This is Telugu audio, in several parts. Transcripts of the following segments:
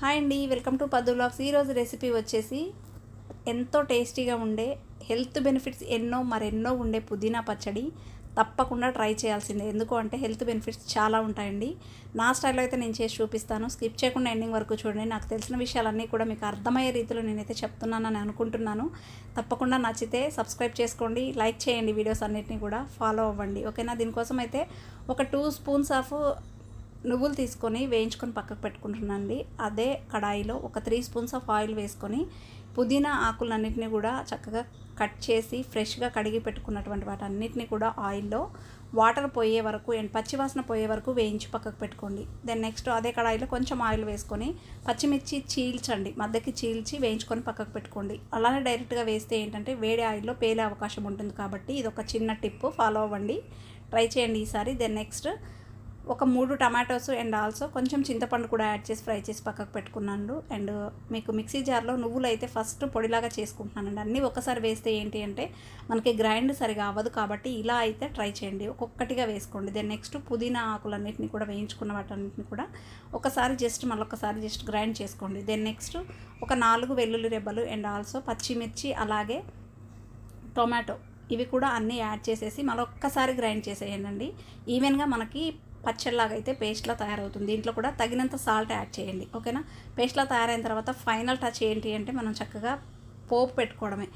హాయ్ అండి వెల్కమ్ టు పద్దు బ్లాగ్స్ ఈరోజు రెసిపీ వచ్చేసి ఎంతో టేస్టీగా ఉండే హెల్త్ బెనిఫిట్స్ ఎన్నో మరెన్నో ఉండే పుదీనా పచ్చడి. తప్పకుండా ట్రై చేయాల్సిందే. ఎందుకు అంటే హెల్త్ బెనిఫిట్స్ చాలా ఉంటాయండి. నా స్టైల్లో అయితే నేను చేసి చూపిస్తాను. స్కిప్ చేయకుండా ఎండింగ్ వరకు చూడండి. నాకు తెలిసిన విషయాలన్నీ కూడా మీకు అర్థమయ్యే రీతిలో నేనైతే చెప్తున్నానని అనుకుంటున్నాను. తప్పకుండా నచ్చితే సబ్స్క్రైబ్ చేసుకోండి. లైక్ చేయండి వీడియోస్ అన్నిటిని కూడా. ఫాలో అవ్వండి. ఓకేనా? దీనికోసం అయితే ఒక టూ స్పూన్స్ ఆఫ్ నువ్వులు తీసుకొని వేయించుకొని పక్కకు పెట్టుకుంటున్నానండి. అదే కడాయిలో ఒక త్రీ స్పూన్స్ ఆఫ్ ఆయిల్ వేసుకొని పుదీనా ఆకులన్నింటినీ కూడా చక్కగా కట్ చేసి ఫ్రెష్గా కడిగి పెట్టుకున్నటువంటి వాటన్నిటిని కూడా ఆయిల్లో వాటర్ పోయే వరకు అండ్ పచ్చివాసన పోయే వరకు వేయించి పక్కకు పెట్టుకోండి. దెన్ నెక్స్ట్ అదే కడాయిలో కొంచెం ఆయిల్ వేసుకొని పచ్చిమిర్చి చీల్చండి. మధ్యకి చీల్చి వేయించుకొని పక్కకు పెట్టుకోండి. అలానే డైరెక్ట్గా వేస్తే ఏంటంటే వేడి ఆయిల్లో పేలే అవకాశం ఉంటుంది కాబట్టి ఇది ఒక చిన్న టిప్. ఫాలో అవ్వండి. ట్రై చేయండి ఈసారి. దెన్ నెక్స్ట్ ఒక మూడు టమాటోస్ అండ్ ఆల్సో కొంచెం చింతపండు కూడా యాడ్ చేసి ఫ్రై చేసి పక్కకు పెట్టుకున్నాను. అండ్ మీకు మిక్సీ జార్లో నువ్వులు అయితే ఫస్ట్ పొడిలాగా చేసుకుంటున్నానండి. అన్నీ ఒకసారి వేస్తే ఏంటి అంటే మనకి గ్రైండ్ సరిగా అవ్వదు కాబట్టి ఇలా అయితే ట్రై చేయండి. ఒక్కొక్కటిగా వేసుకోండి. దెన్ నెక్స్ట్ పుదీనా ఆకులన్నింటినీ కూడా వేయించుకున్న వాటన్నింటిని కూడా ఒకసారి జస్ట్ మళ్ళొకసారి జస్ట్ గ్రైండ్ చేసుకోండి. దెన్ నెక్స్ట్ ఒక నాలుగు వెల్లుల్లి రెబ్బలు అండ్ ఆల్సో పచ్చిమిర్చి అలాగే టొమాటో ఇవి కూడా అన్నీ యాడ్ చేసేసి మరొక్కసారి గ్రైండ్ చేసేయండి ఈవెన్గా మనకి పచ్చడిలాగా అయితే పేస్ట్లా తయారవుతుంది. దీంట్లో కూడా తగినంత సాల్ట్ యాడ్ చేయండి. ఓకేనా? పేస్ట్లా తయారైన తర్వాత ఫైనల్ టచ్ ఏంటి అంటే మనం చక్కగా పోపు పెట్టుకోవడమే.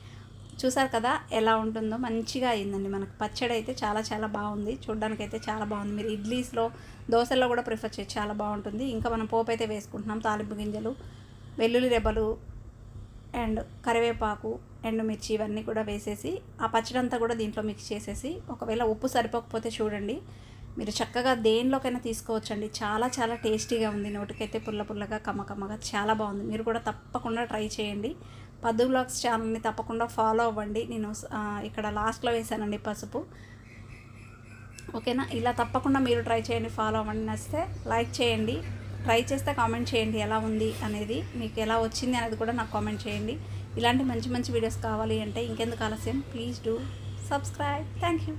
చూసారు కదా ఎలా ఉంటుందో? మంచిగా అయిందండి మనకు. పచ్చడి అయితే చాలా చాలా బాగుంది. చూడడానికి అయితే చాలా బాగుంది. మీరు ఇడ్లీస్లో దోశల్లో కూడా ప్రిఫర్ చేయొచ్చు చాలా బాగుంటుంది. ఇంకా మనం పోపు అయితే వేసుకుంటున్నాం. తాలింపు గింజలు వెల్లుల్లి రెబ్బలు అండ్ కరివేపాకు ఎండుమిర్చి ఇవన్నీ కూడా వేసేసి ఆ పచ్చడంతా కూడా దీంట్లో మిక్స్ చేసేసి ఒకవేళ ఉప్పు సరిపోకపోతే చూడండి. మీరు చక్కగా దేనిలోకైనా తీసుకోవచ్చండి. చాలా చాలా టేస్టీగా ఉంది. నోటికైతే పుల్ల పుల్లగా కమ్మకమ్మగా చాలా బాగుంది. మీరు కూడా తప్పకుండా ట్రై చేయండి. పద్దు బ్లాగ్స్ ఛానల్ని తప్పకుండా ఫాలో అవ్వండి. నేను ఇక్కడ లాస్ట్లో వేసానండి పసుపు. ఓకేనా? ఇలా తప్పకుండా మీరు ట్రై చేయండి ఫాలో అవ్వండి. నచ్చితే లైక్ చేయండి. ట్రై చేస్తే కామెంట్ చేయండి ఎలా ఉంది అనేది మీకు ఎలా వచ్చింది అనేది కూడా నాకు కామెంట్ చేయండి. ఇలాంటి మంచి మంచి వీడియోస్ కావాలి అంటే ఇంకెందుకు ఆలస్యం? Please do subscribe. Thank you.